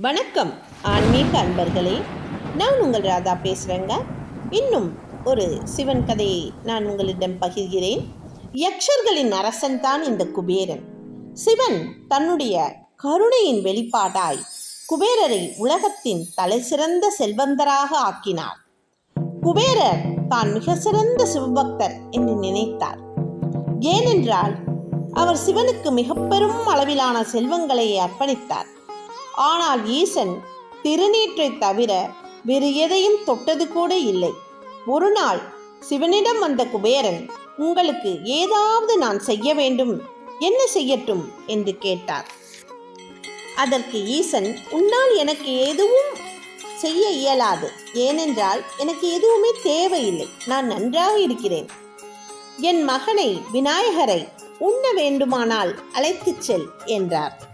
வணக்கம் ஆன்மீக அன்பர்களே. நான் உங்கள் ராதா பேசுகிறேங்க இன்னும் ஒரு சிவன் கதையை நான் உங்களிடம் பகிர்கிறேன். யக்ஷர்களின் அரசன் தான் இந்த குபேரன். சிவன் தன்னுடைய கருணையின் வெளிப்பாடாய் குபேரரை உலகத்தின் தலை சிறந்த செல்வந்தராக ஆக்கினார். குபேரர் தான் மிக சிறந்த சிவபக்தர் என்று நினைத்தார். ஏனென்றால் அவர் சிவனுக்கு மிக பெரும் அளவிலான செல்வங்களை அர்ப்பணித்தார். ஆனால் ஈசன் திருநீற்றை தவிர வேறு எதையும் தொட்டது கூட இல்லை. ஒரு நாள் சிவனிடம் வந்த குபேரன் உங்களுக்கு ஏதாவது நான் செய்ய வேண்டும் என்ன செய்யட்டும்? என்று கேட்டார். அதற்கு ஈசன் உன்னால் எனக்கு எதுவும் செய்ய இயலாது. ஏனென்றால் எனக்கு எதுவுமே தேவையில்லை. நான் நன்றாக இருக்கிறேன். என் மகனை விநாயகரை உண்ண வேண்டுமானால் அழைத்துச் செல் என்றார்.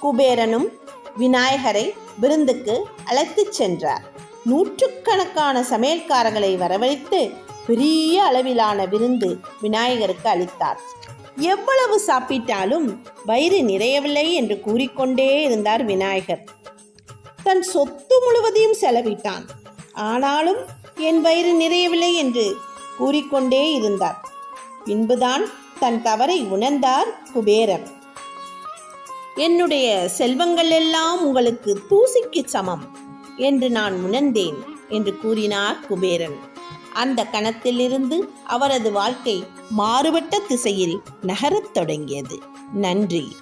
குபேரனும் விநாயகரை விருந்துக்கு அழைத்துச் சென்றார். நூற்றுக்கணக்கான சமையல்காரர்களை வரவழைத்து பெரிய அளவிலான விருந்து விநாயகருக்கு அளித்தார். எவ்வளவு சாப்பிட்டாலும் வயிறு நிறையவில்லை என்று கூறிக்கொண்டே இருந்தார் விநாயகர். தன் சொத்து முழுவதையும் செலவிட்டான். ஆனாலும் என் வயிறு நிறையவில்லை என்று கூறிக்கொண்டே இருந்தார். பின்புதான் தன் தவறை உணர்ந்தார் குபேரர். என்னுடைய செல்வங்கள் எல்லாம் உங்களுக்கு தூசிக்கு சமம் என்று நான் உணர்ந்தேன் என்று கூறினார் குபேரன். அந்த கணத்திலிருந்து அவரது வாழ்க்கை மாறுபட்ட திசையில் நகரத் தொடங்கியது. நன்றி.